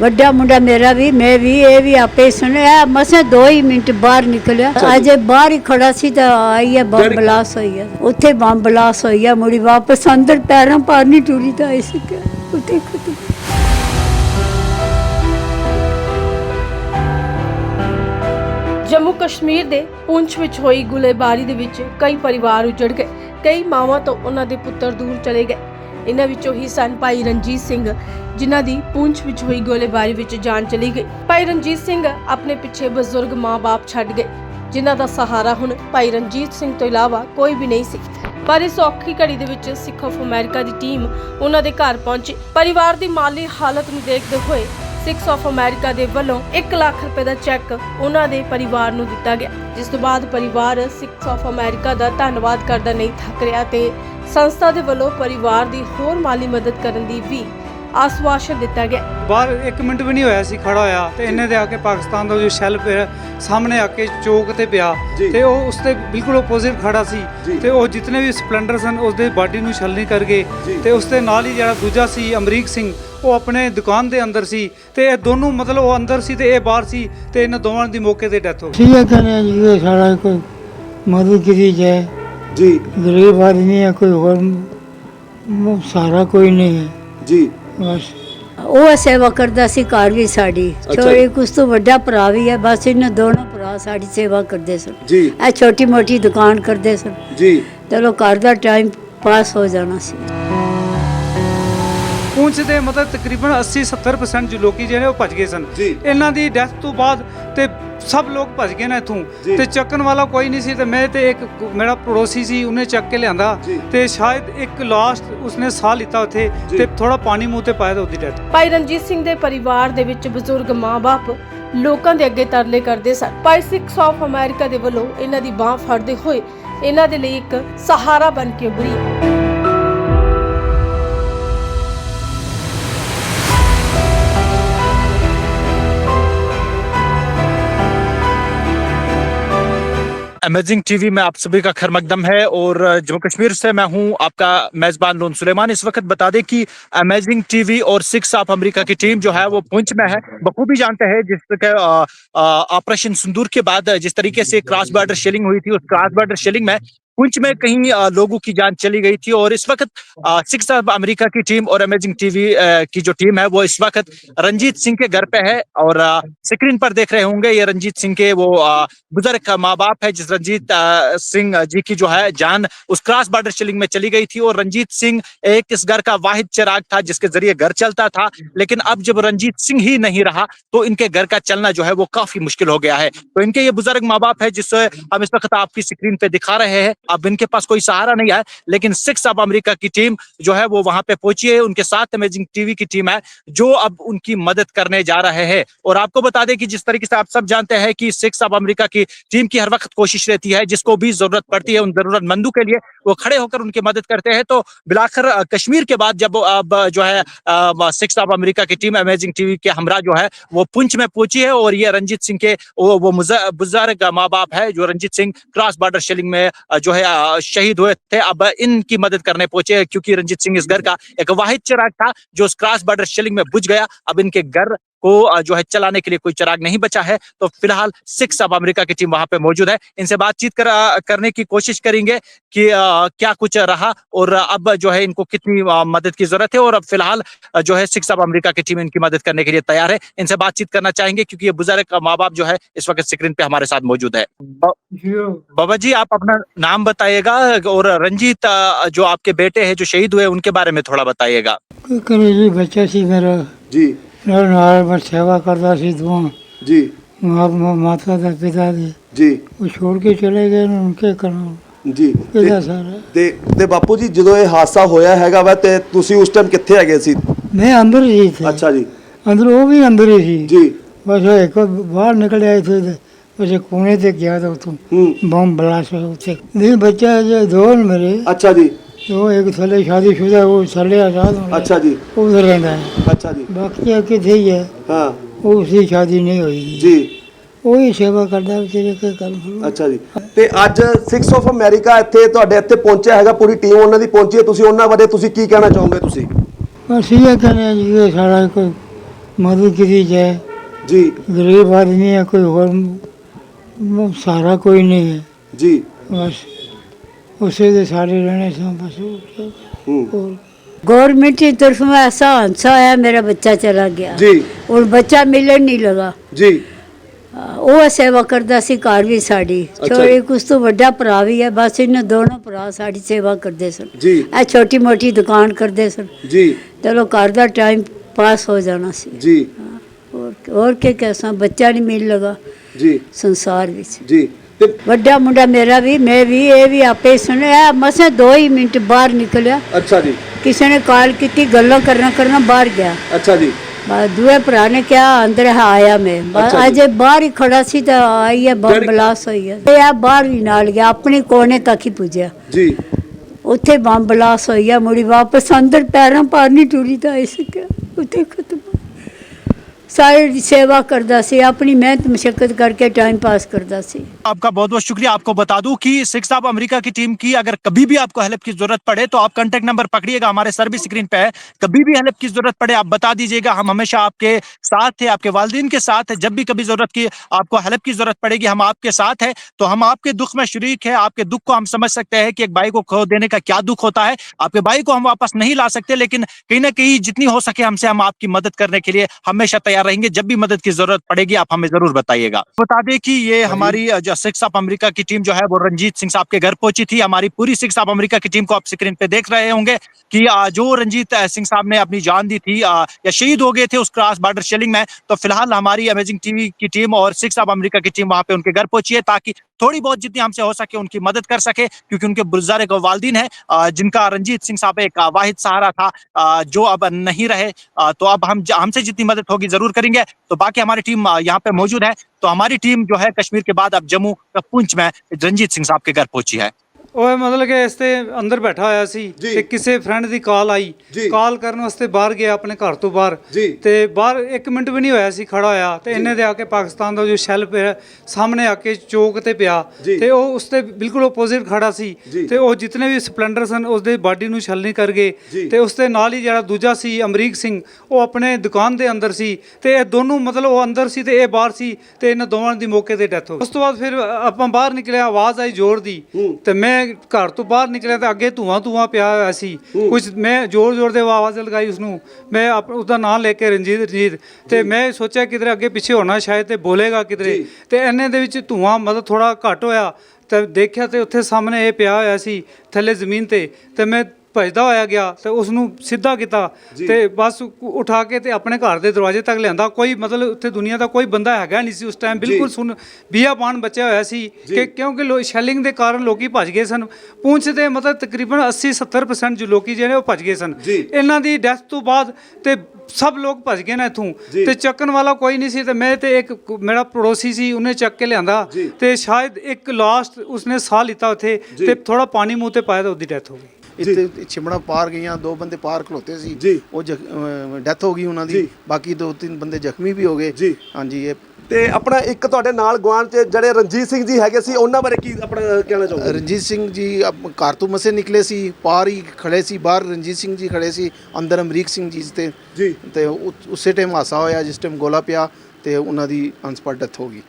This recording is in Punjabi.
ਵੱਡਾ ਮੁੰਡਾ ਮੇਰਾ ਵੀ ਮੈਂ ਵੀ ਇਹ ਵੀ ਆਪੇ ਸੁਣਿਆ ਮਸੇ 2 ਹੀ ਮਿੰਟ ਬਾਹਰ ਨਿਕਲਿਆ। ਅਜੇ ਬਾਹਰ ਹੀ ਖੜਾ ਸੀ ਤਾਂ ਆਈ ਹੈ ਬੰਬ ਬਲਾਸ ਹੋਈ ਹੈ ਉੱਥੇ ਬੰਬ ਬਲਾਸ ਹੋਈ ਹੈ ਮੁੜੀ ਵਾਪਸ ਅੰਦਰ ਪੈਰਾਂ ਪਾਰ ਨਹੀਂ ਟੁਰੀ ਤਾਂ ਇਸ ਕੇ ਉੱਤੇ ਖੁਦ ਜੰਮੂ ਕਸ਼ਮੀਰ ਦੇ ਪੁੰਛ ਵਿੱਚ ਹੋਈ ਗੁਲੇਬਾਰੀ ਦੇ ਵਿੱਚ ਕਈ ਪਰਿਵਾਰ ਉਜੜ ਗਏ। ਕਈ ਮਾਵਾਂ ਤੋਂ ਉਹਨਾਂ ਦੇ ਪੁੱਤਰ ਦੂਰ ਚਲੇ ਗਏ। ਇਹਨਾਂ ਵਿੱਚੋਂ ਹੀ ਸਨ ਭਾਈ ਰਣਜੀਤ ਸਿੰਘ, ਜਿਨ੍ਹਾਂ ਦੀ ਪੁੰਛ ਵਿੱਚ ਹੋਈ ਗੋਲੀਬਾਰੀ ਵਿੱਚ ਜਾਨ ਚਲੀ ਗਈ। ਭਾਈ ਰਣਜੀਤ ਸਿੰਘ ਆਪਣੇ ਪਿੱਛੇ ਬਜ਼ੁਰਗ ਮਾਂ-ਬਾਪ ਛੱਡ ਗਏ, ਜਿਨ੍ਹਾਂ ਦਾ ਸਹਾਰਾ ਹੁਣ ਭਾਈ ਰਣਜੀਤ ਸਿੰਘ ਤੋਂ ਇਲਾਵਾ ਕੋਈ ਵੀ ਨਹੀਂ ਸੀ। ਪਰ ਇਸ ਔਖੀ ਘੜੀ ਦੇ ਵਿੱਚ ਸਿੱਖ ਆਫ ਅਮਰੀਕਾ ਦੀ ਟੀਮ ਉਹਨਾਂ ਦੇ ਘਰ ਪਹੁੰਚੀ। ਪਰਿਵਾਰ ਦੀ ਮਾਲੀ ਹਾਲਤ ਨੂੰ ਦੇਖਦੇ ਹੋਏ ਸਿਕਸ ਆਫ ਅਮਰੀਕਾ ਦੇ ਵੱਲੋਂ 1 ਲੱਖ ਰੁਪਏ ਦਾ ਚੈੱਕ ਉਹਨਾਂ ਦੇ ਪਰਿਵਾਰ ਨੂੰ ਦਿੱਤਾ ਗਿਆ, ਜਿਸ ਤੋਂ ਬਾਅਦ ਪਰਿਵਾਰ ਸਿਕਸ ਆਫ ਅਮਰੀਕਾ ਦਾ ਧੰਨਵਾਦ ਕਰਦਾ ਨਹੀਂ ਥੱਕ ਰਿਹਾ ਤੇ ਸੰਸਥਾ ਦੇ ਵੱਲੋਂ ਪਰਿਵਾਰ ਦੀ ਹੋਰ ਮਾਲੀ ਮਦਦ ਕਰਨ ਦੀ ਵੀ ਆਸਵਾਸ਼ਨ ਦਿੱਤਾ ਗਿਆ ਬਾਹਰ 1 ਮਿੰਟ ਵੀ ਨਹੀਂ ਹੋਇਆ ਸੀ ਖੜਾ ਹੋਇਆ ਤੇ ਇਹਨੇ ਦੇ ਆ ਕੇ ਪਾਕਿਸਤਾਨ ਦਾ ਜੋ ਸ਼ੈਲ ਪਿਆ ਸਾਹਮਣੇ ਆ ਕੇ ਚੌਕ ਤੇ ਪਿਆ ਜੀ। ਤੇ ਉਹ ਉਸ ਤੇ ਬਿਲਕੁਲ ਆਪੋਜ਼ਿਟ ਖੜਾ ਸੀ ਜੀ। ਤੇ ਉਹ ਜਿਤਨੇ ਵੀ ਸਪਲੈਂਡਰ ਸਨ ਉਸ ਦੇ ਬਾਡੀ ਨੂੰ ਛਲਨੀ ਕਰ ਗਏ ਜੀ। ਤੇ ਉਸ ਦੇ ਨਾਲ ਹੀ ਜਿਹੜਾ ਦੂਜਾ ਸੀ ਅਮਰੀਕ ਸਿੰਘ ਉਹ ਆਪਣੇ ਦੁਕਾਨ ਦੇ ਅੰਦਰ ਸੀ ਤੇ ਇਹ ਦੋਨੋਂ ਮਤਲਬ ਉਹ ਅੰਦਰ ਸੀ ਤੇ ਇਹ ਬਾਹਰ ਸੀ ਤੇ ਇਹਨਾਂ ਦੋਵਾਂ ਦੀ ਮੌਕੇ ਤੇ ਡੈਥ ਹੋ ਗਈ ठीक है कहने जी ये सारा कोई मदद की जाए ਜੀ गरीब आदमी है कोई और म- सहारा कोई नहीं है ਜੀ बस ਉਹ ਸੇਵਾ ਕਰਦਾ ਸੀ ਘਰ ਵੀ ਸਾਡੀ ਅੱਛਾ। ਛੋੜੀ ਕੁਛ ਤੋਂ ਵੱਡਾ ਭਰਾ ਵੀ ਹੈ ਬਸ ਇਹਨਾਂ ਦੋਨੋਂ ਭਰਾ ਸਾਡੀ ਸੇਵਾ ਕਰਦੇ ਸਨ ਜੀ ਇਹ ਛੋਟੀ ਮੋਟੀ ਦੁਕਾਨ ਕਰਦੇ ਸਨ ਜੀ ਚਲੋ ਘਰ ਦਾ ਟਾਈਮ ਪਾਸ ਹੋ ਜਾਣਾ ਸੀ ਪੁੰਛ ਦੇ ਮਤਲਬ ਤਕਰੀਬਨ 80 70% ਜੋ ਲੋਕੀ ਜਿਹੜੇ ਉਹ ਭੱਜ ਗਏ ਸਨ ਜੀ। ਇਹਨਾਂ ਦੀ ਡੈਥ ਤੋਂ ਬਾਅਦ ਤੇ ਸਭ ਲੋਕ ਭੱਜ ਗਏ ਨੇ ਇੱਥੋਂ। ਤੇ ਚੱਕਣ ਵਾਲਾ ਕੋਈ ਨਹੀਂ ਸੀ ਤੇ ਮੈਂ ਤੇ ਇੱਕ ਮੇਰਾ ਪੜੋਸੀ ਸੀ ਉਹਨੇ ਚੱਕ ਕੇ ਲਿਆਂਦਾ। ਤੇ ਸ਼ਾਇਦ ਇੱਕ ਲਾਸਟ ਉਸਨੇ ਸਾਹ ਲਿੱਤਾ ਉੱਥੇ। ਤੇ ਥੋੜਾ ਪਾਣੀ ਮੂੰਹ ਤੇ ਪਾਇਆ ਤਾਂ ਉਹਦੀ ਡੈਥ ਭਾਈ ਰਣਜੀਤ ਸਿੰਘ ਦੇ ਪਰਿਵਾਰ ਦੇ ਵਿੱਚ ਬਜ਼ੁਰਗ ਮਾਂ-ਬਾਪ ਲੋਕਾਂ ਦੇ ਅੱਗੇ ਤਰਲੇ ਕਰਦੇ ਸਨ ਭਾਈ ਸਿਕਸ ਆਫ ਅਮਰੀਕਾ ਦੇ ਵੱਲੋਂ ਇਹਨਾਂ ਦੀ ਬਾਹ ਫੜਦੇ ਹੋਏ ਇਹਨਾਂ ਦੇ ਲਈ ਇੱਕ ਸਹਾਰਾ ਬਣ ਕੇ ਉੱਭਰੀ अमेजिंग टीवी में आप सभी का खैर मकदम है और जम्मू कश्मीर से मैं हूँ आपका मेजबान लोन सुलेमान। इस वक्त बता दें कि अमेजिंग टीवी और सिक्स ऑफ़ अमेरिका की टीम जो है वो पुंछ में है। बखूबी जानते हैं जिस तरह अ, ऑपरेशन सिंदूर के बाद जिस तरीके से क्रॉस बॉर्डर शेलिंग हुई थी उस क्रॉस बॉर्डर शेलिंग में पुंछ में कहीं लोगों की जान चली गई थी और इस वक्त सिक्स ऑफ़ अमेरिका की टीम और अमेजिंग टीवी की जो टीम है, वो इस वक्त रंजीत सिंह के घर पे है और स्क्रीन पर देख रहे होंगे ये रंजीत सिंह के वो बुज़ुर्ग माँ बाप है, जिस रंजीत सिंह जी की जो है जान उस क्रॉस बॉर्डर शिलिंग में चली गई थी और रंजीत सिंह एक इस घर का वाहिद चिराग था, जिसके ज़रिए घर चलता था। लेकिन अब जब रंजीत सिंह ही नहीं रहा तो इनके घर का चलना जो है वो काफ़ी मुश्किल हो गया है। तो इनके ये बुज़ुर्ग माँ बाप है जिससे हम इस वक्त आपकी स्क्रीन पे दिखा रहे हैं। अब इनके पास कोई सहारा नहीं है लेकिन सिक्स ऑफ़ अमेरिका की टीम जो है वो वहाँ पे पहुँची है उनके साथ अमेजिंग टीवी की टीम है जो अब उनकी मदद करने जा रहे हैं। और आपको बता दें कि जिस तरीके से आप सब जानते हैं कि सिक्स ऑफ़ अमेरिका की टीम की हर वक्त कोशिश रहती है जिसको भी ज़रूरत पड़ती है उन जरूरतमंदों के लिए वो खड़े होकर उनकी मदद करते हैं। तो बिलाखर कश्मीर के बाद जब अब जो है सिक्स ऑफ़ अमेरिका की टीम अमेजिंग टीवी के हमरा जो है वो पुंछ में पहुँची है और ये रंजीत सिंह के वो, वो बुज़ुर्ग माँ बाप है जो Ranjit Singh cross border shelling में अ, जो है अ, शहीद हुए थे अब इनकी मदद करने पहुंचे हैं क्योंकि रंजीत सिंह इस घर का एक वाहिद चिराग था जो उस क्रॉस बॉर्डर शेलिंग में बुझ गया अब इनके घर को जो है चलाने के लिए कोई चिराग नहीं बचा है तो फ़िलहाल सिक्स ऑफ़ अमेरिका की टीम वहाँ पे मौजूद है। इनसे बातचीत कर, करने की कोशिश करेंगे कि अ, क्या कुछ रहा और अब जो है इनको कितनी अ, मदद की ज़रूरत है और अब फ़िलहाल जो है सिक्स ऑफ़ अमेरिका की टीम इनकी मदद करने के लिए तैयार है। इनसे बातचीत करना चाहेंगे क्योंकि ये बुज़ुर्ग माँ बाप जो है इस वक्त स्क्रीन पे हमारे साथ मौजूद है। बाबा जी आप अपना नाम बताइएगा और रंजीत जो आपके बेटे हैं जो शहीद हुए उनके बारे में थोड़ा बताइएगा। जी बच्चा सी मेरा। ਜੀ ਨਾਲ ਨਾਲ ਮੈਂ ਸੇਵਾ ਕਰਦਾ ਸੀ ਦੁਆ। ਜੀ। ਮਾਂ ਮਾਤਾ ਦਾ ਪਿਤਾ ਦੀ। ਜੀ। ਉਹ ਛੋੜ ਕੇ ਚਲੇ ਗਏ ਨੇ ਉਨਕੇ ਕਰਾਂ? ਜੀ। ਇਹਦਾ ਸਾਰਾ। ਤੇ ਤੇ ਬਾਪੂ ਜੀ ਜਦੋਂ ਇਹ ਹਾਦਸਾ ਹੋਇਆ ਹੈਗਾ ਵਾ ਤੇ ਤੁਸੀਂ ਉਸ ਟਾਈਮ ਕਿੱਥੇ ਹੈਗੇ ਸੀ? ਮੈਂ ਅੰਦਰ ਹੀ ਸੀ। ਅੱਛਾ ਜੀ। ਅੰਦਰ ਉਹ ਵੀ ਅੰਦਰ ਹੀ ਸੀ। ਜੀ। ਬਸ ਉਹ ਇੱਕ ਬਾਹਰ ਨਿਕਲ ਆਏ ਥੇ ਤੇ ਇੱਕ ਕੋਨੇ ਤੇ ਗਿਆ ਤਾਂ ਉਤੋਂ ਹੂੰ। ਬੰਬ ਬਲਾਸ ਹੋਇਆ ਉੱਥੇ। ਨਹੀਂ ਬੱਚਾ ਜੇ ਦੋ ਨੇ ਮੇਰੇ। ਅੱਛਾ ਜੀ। ਉਹ ਇੱਕ ਥੱਲੇ ਸ਼ਾਦੀशुदा ਉਹ ਥੱਲੇ ਆਜ਼ਾਦ ਹੋਣਾ ਅੱਛਾ ਜੀ। ਉਧਰ ਰਹਿੰਦਾ ਹੈ। ਅੱਛਾ ਜੀ। ਬਾਕੀ ਆ ਕਿਥੇ ਹੀ ਹੈ। ਹਾਂ। ਉਹ ਉਸਦੀ ਸ਼ਾਦੀ ਨਹੀਂ ਹੋਈ ਜੀ। ਉਹੀ ਸੇਵਾ ਕਰਦਾ ਵਿਚਾਰੇ ਕੇ ਕੰਮ ਅੱਛਾ ਜੀ। ਤੇ ਅੱਜ 6 ਆਫ ਅਮਰੀਕਾ ਇੱਥੇ ਤੁਹਾਡੇ ਇੱਥੇ ਪਹੁੰਚਿਆ ਹੈਗਾ ਪੂਰੀ ਟੀਮ ਉਹਨਾਂ ਦੀ ਪਹੁੰਚੀ ਹੈ। ਤੁਸੀਂ ਉਹਨਾਂ ਬਾਰੇ ਤੁਸੀਂ ਕੀ ਕਹਿਣਾ ਚਾਹੋਗੇ ਤੁਸੀਂ? ਬਸ ਇਹ ਕਹਿੰਦੇ ਜੀ ਇਹ ਸਾਰਾ ਕੋਈ ਮਦਦ ਕੀਤੀ ਜਾਏ। ਜੀ। ਗਰੀਬ ਆਦਮੀ ਹੈ ਕੋਈ ਹੋਰ ਮ- ਸਹਾਰਾ ਕੋਈ ਨਹੀਂ ਹੈ। ਜੀ। ਬਸ। ਉਸੇ ਦੇ ਸਾਰੇ ਰਹਿਣੇ ਸਾਂ ਬਸ ਹੂੰ ਹੋਰ गवर्नमेंट की तरफ में ऐसा हादसा आया मेरा बच्चा चला गया ਜੀ और बच्चा मिलन नहीं लगा ਜੀ ਉਹ ਸੇਵਾ ਕਰਦਾ ਸੀ ਘਰ ਵੀ ਸਾਡੀ ਅੱਛਾ ਛੋਟੀ ਜੀ। ਕੁਛ ਤੋਂ ਵੱਡਾ ਭਰਾ ਵੀ ਹੈ ਬਸ ਇਹਨਾਂ ਦੋਨੋਂ ਭਰਾ ਸਾਡੀ ਸੇਵਾ ਕਰਦੇ ਸਨ ਜੀ ਇਹ ਛੋਟੀ ਮੋਟੀ ਦੁਕਾਨ ਕਰਦੇ ਸਨ ਜੀ ਚਲੋ ਘਰ ਦਾ ਟਾਈਮ ਪਾਸ ਹੋ ਜਾਣਾ ਸੀ ਜੀ ਹੋਰ ਹੋਰ ਕੀ ਕਹਿਸਾਂ ਬੱਚਾ ਨਹੀਂ ਮਿਲ ਲਗਾ ਜੀ ਸੰਸਾਰ ਵਿੱਚ ਜੀ ਤੇ ਵੱਡਾ ਮੁੰਡਾ ਮੇਰਾ ਵੀ ਮੈਂ ਵੀ ਇਹ ਵੀ ਆਪੇ ਸੁਣਿਆ। ਮਸੇ 2 ਹੀ ਮਿੰਟ ਬਾਹਰ ਨਿਕਲਿਆ। ਅੱਛਾ ਜੀ। ਕਿਸੇ ਨੇ ਕਾਲ ਕੀਤੀ ਗੱਲਾਂ ਕਰਨਾ ਕਰਨਾ ਬਾਹਰ ਗਿਆ। ਅੱਛਾ ਜੀ। ਬਸ ਦੂਏ ਭਰਾ ਨੇ ਕਿਹਾ ਅੰਦਰ ਹੈ ਆਇਆ ਮੈਂ। ਬਸ ਅੱਛਾ ਜੀ। ਅਜੇ ਬਾਹਰ ਹੀ ਖੜਾ ਸੀ ਤਾਂ ਆਈ ਹੈ ਬੰਬ ਬਲਾਸ ਹੋਈ ਹੈ ਤੇ ਆ ਬਾਹਰ ਵੀ ਨਾਲ ਗਿਆ ਆਪਣੀ ਕੋਨੇ ਤੱਕ ਹੀ ਪੁੱਜਿਆ। ਜੀ। ਉੱਥੇ ਬੰਬ ਬਲਾਸ ਹੋਈ ਹੈ ਮੁੜੀ ਵਾਪਸ ਅੰਦਰ ਪੈਰਾਂ ਪਾਰ ਨਹੀਂ ਟੁਰੀ ਤਾਂ ਇਸ ਕੇ ਉੱਥੇ ਸਾਰੇ ਦੀ ਸੇਵਾ ਕਰਦਾ ਸੀ ਆਪਣੀ ਮਿਹਨਤ ਮਸ਼ੱਕਤ ਕਰਕੇ ਟਾਈਮ ਪਾਸ ਕਰਦਾ ਸੀ आपका बहुत बहुत शुक्रिया आपको बता दूं कि सिक्स ऑफ अमेरिका की टीम की अगर कभी भी आपको हेल्प की जरूरत पड़े तो आप कांटेक्ट नंबर पकड़िएगा हमारे सर भी स्क्रीन पे है कभी भी हेल्प की जरूरत पड़े आप बता दीजिएगा हम हमेशा आपके साथ थे आपके वालदेन के साथ है जब भी कभी जरूरत की आपको हेल्प की जरूरत पड़ेगी हम आपके साथ है तो हम आपके दुख में शरीक है आपके दुख को हम समझ सकते हैं कि एक भाई को खो देने का क्या दुख होता है आपके भाई को हम वापस नहीं ला सकते लेकिन कहीं ना कहीं जितनी हो सके हमसे हम आपकी मदद करने के लिए हमेशा तैयार रहेंगे। जब भी मदद की ज़रूरत पड़ेगी आप हमें ज़रूर बताइएगा। बता दें कि ये हमारी जो सिक्स ऑफ़ अमेरिका की टीम जो है वो रंजीत सिंह साहब के घर पहुँची थी। हमारी पूरी सिक्स ऑफ़ अमेरिका की टीम को आप स्क्रीन पे देख रहे होंगे कि जो रंजीत सिंह साहब ने अपनी जान दी थी या शहीद हो गए थे उस क्रॉस बॉर्डर शेलिंग में तो फ़िलहाल हमारी अमेजिंग टीवी की टीम और सिक्स ऑफ़ अमेरिका की टीम वहाँ पे उनके घर पहुँची है ताकि थोड़ी बहुत जितनी हमसे हो सके उनकी मदद कर सके क्योंकि उनके बुज़ुर्ग एक वालदीन है जिनका रंजीत सिंह साहब एक वाहिद सहारा था जो अब नहीं रहे तो अब हम हमसे जितनी मदद होगी ज़रूर करेंगे तो बाकी हमारी टीम अ, यहाँ पे मौजूद है तो हमारी टीम जो है कश्मीर के बाद अब जम्मू का पुंछ में रंजीत सिंह साहब के घर पहुंची है ਉਹ ਮਤਲਬ ਕਿ ਇਸ ਤੇ ਅੰਦਰ ਬੈਠਾ ਹੋਇਆ ਸੀ ਜੀ। ਤੇ ਕਿਸੇ ਫਰੈਂਡ ਦੀ ਕਾਲ ਆਈ ਜੀ। ਕਾਲ ਕਰਨ ਵਾਸਤੇ ਬਾਹਰ ਗਿਆ ਆਪਣੇ ਘਰ ਤੋਂ ਬਾਹਰ ਜੀ। ਤੇ ਬਾਹਰ 1 ਮਿੰਟ ਵੀ ਨਹੀਂ ਹੋਇਆ ਸੀ ਖੜਾ ਹੋਇਆ ਤੇ ਇਹਨੇ ਦੇ ਆ ਕੇ ਪਾਕਿਸਤਾਨ ਦਾ ਜੋ ਸ਼ੈਲ ਪਿਆ ਸਾਹਮਣੇ ਆ ਕੇ ਚੌਕ ਤੇ ਪਿਆ ਜੀ। ਤੇ ਉਹ ਉਸ ਤੇ ਬਿਲਕੁਲ ਆਪੋਜ਼ਿਟ ਖੜਾ ਸੀ ਜੀ। ਤੇ ਉਹ ਜਿਤਨੇ ਵੀ ਸਪਲੈਂਡਰ ਸਨ ਉਸ ਦੇ ਬਾਡੀ ਨੂੰ ਛਲਨੀ ਕਰ ਗਏ ਜੀ। ਤੇ ਉਸ ਦੇ ਨਾਲ ਹੀ ਜਿਹੜਾ ਦੂਜਾ ਸੀ ਅਮਰੀਕ ਸਿੰਘ ਉਹ ਆਪਣੇ ਦੁਕਾਨ ਦੇ ਅੰਦਰ ਸੀ ਤੇ ਇਹ ਦੋਨੋਂ ਮਤਲਬ ਉਹ ਅੰਦਰ ਸੀ ਤੇ ਇਹ ਬਾਹਰ ਸੀ ਤੇ ਇਹਨਾਂ ਦੋਵਾਂ ਦੀ ਮੌਕੇ ਤੇ ਡੈਥ ਹੋ ਗਈ ਉਸ ਤੋਂ ਬਾਅਦ ਫਿਰ ਆਪਾਂ ਬਾਹਰ ਨਿਕਲਿਆ ਆਵਾਜ਼ ਆਈ ਜ਼ੋਰ ਦੀ ਤੇ ਮੈਂ ਘਰ ਤੋਂ ਬਾਹਰ ਨਿਕਲਿਆ ਤੇ ਅੱਗੇ ਧੂਆਂ ਧੂਆਂ ਪਿਆ ਹੋਇਆ ਸੀ। ਕੁਝ ਮੈਂ ਜ਼ੋਰ ਜ਼ੋਰ ਦੇ ਆਵਾਜ਼ ਲਗਾਈ ਉਸ ਨੂੰ ਮੈਂ ਉਹਦਾ ਨਾਮ ਲੈ ਕੇ ਰਣਜੀਤ ਰਣਜੀਤ। ਤੇ ਮੈਂ ਸੋਚਿਆ ਕਿਧਰੇ ਅੱਗੇ ਪਿੱਛੇ ਹੋਣਾ ਸ਼ਾਇਦ ਤੇ ਬੋਲੇਗਾ ਕਿਧਰੇ। ਤੇ ਇੰਨੇ ਦੇ ਵਿੱਚ ਧੂਆਂ ਮਤਲਬ ਥੋੜਾ ਘੱਟ ਹੋਇਆ। ਤੇ ਦੇਖਿਆ ਤੇ ਉੱਥੇ ਸਾਹਮਣੇ ਇਹ ਪਿਆ ਹੋਇਆ ਸੀ ਥੱਲੇ ਜ਼ਮੀਨ ਤੇ। ਤੇ ਮੈਂ ਭਜਦਾ ਹੋਇਆ ਗਿਆ ਤੇ ਉਸ ਨੂੰ ਸਿੱਧਾ ਕੀਤਾ ਤੇ ਬਸ ਉਠਾ ਕੇ ਤੇ ਆਪਣੇ ਘਰ ਦੇ ਦਰਵਾਜ਼ੇ ਤੱਕ ਲਿਆਂਦਾ। ਕੋਈ ਮਤਲਬ ਉੱਥੇ ਦੁਨੀਆ ਦਾ ਕੋਈ ਬੰਦਾ ਹੈਗਾ ਨਹੀਂ ਸੀ ਉਸ ਟਾਈਮ ਬਿਲਕੁਲ ਸੁਣ ਬੀਆਬਾਨ ਬਚਿਆ ਹੋਇਆ ਸੀ ਕਿ ਕਿਉਂਕਿ ਲੋ ਸ਼ੈਲਿੰਗ ਦੇ ਕਾਰਨ ਲੋਕੀ ਭੱਜ ਗਏ ਸਨ। ਪੁੰਛ ਦੇ ਮਤਲਬ ਤਕਰੀਬਨ 80 70% ਜੋ ਲੋਕੀ ਜਿਹੜੇ ਉਹ ਭੱਜ ਗਏ ਸਨ। ਇਹਨਾਂ ਦੀ ਡੈਥ ਤੋਂ ਬਾਅਦ ਤੇ ਸਭ ਲੋਕ ਭੱਜ ਗਏ ਨਾ ਇਥੋਂ। ਤੇ ਚੱਕਣ ਵਾਲਾ ਕੋਈ ਨਹੀਂ ਸੀ ਤੇ ਮੈਂ ਤੇ ਇੱਕ ਮੇਰਾ ਪੜੋਸੀ ਸੀ ਉਹਨੇ ਚੱਕ ਕੇ ਲਿਆਂਦਾ। ਤੇ ਸ਼ਾਇਦ ਇੱਕ ਲਾਸਟ ਉਸਨੇ ਸਾਹ ਲਿੱਤਾ ਉੱਥੇ। ਤੇ ਥੋੜਾ ਪਾਣੀ ਮੂੰਹ ਤੇ ਪਾਇਆ ਤਾਂ ਉਹਦੀ ਡੈਥ ਹੋ ਗਈ। ਇੱਥੇ ਛਿਮੜਾ ਪਾਰ ਗਈਆਂ ਦੋ ਬੰਦੇ ਪਾਰ ਖਲੋਤੇ ਸੀ। ਉਹ ਡੈਥ ਹੋ ਗਈ ਉਹਨਾਂ। ਦੀ। ਬਾਕੀ ਦੋ ਤਿੰਨ ਬੰਦੇ ਜ਼ਖਮੀ ਵੀ ਹੋ ਗਏ। ਹਾਂਜੀ ਇਹ ਤੇ ਆਪਣਾ ਇੱਕ ਤੁਹਾਡੇ ਨਾਲ ਗਵਾਂਢ ਚ ਜਿਹੜੇ ਰਣਜੀਤ ਸਿੰਘ ਜੀ ਹੈਗੇ ਸੀ ਉਹਨਾਂ ਬਾਰੇ ਕੀ ਆਪਣਾ ਕਹਿਣਾ ਚਾਹੋਗੇ? ਰਣਜੀਤ ਸਿੰਘ ਜੀ ਘਰ ਤੋਂ ਮਸੇ ਨਿਕਲੇ ਸੀ ਪਾਰ ਹੀ ਖੜੇ ਸੀ ਬਾਹਰ ਰਣਜੀਤ ਸਿੰਘ ਜੀ ਖੜੇ ਸੀ ਅੰਦਰ ਅਮਰੀਕ ਸਿੰਘ ਜੀ ਤੇ। ਜੀ। ਤੇ ਉਸੇ ਟਾਈਮ ਹਾਸਾ ਹੋਇਆ ਜਿਸ ਟਾਈਮ ਗੋਲਾ ਪਿਆ ਤੇ ਉਹਨਾਂ ਦੀ ਅਨਸਪਾਟ ਡੈਥ ਹੋ ਗਈ।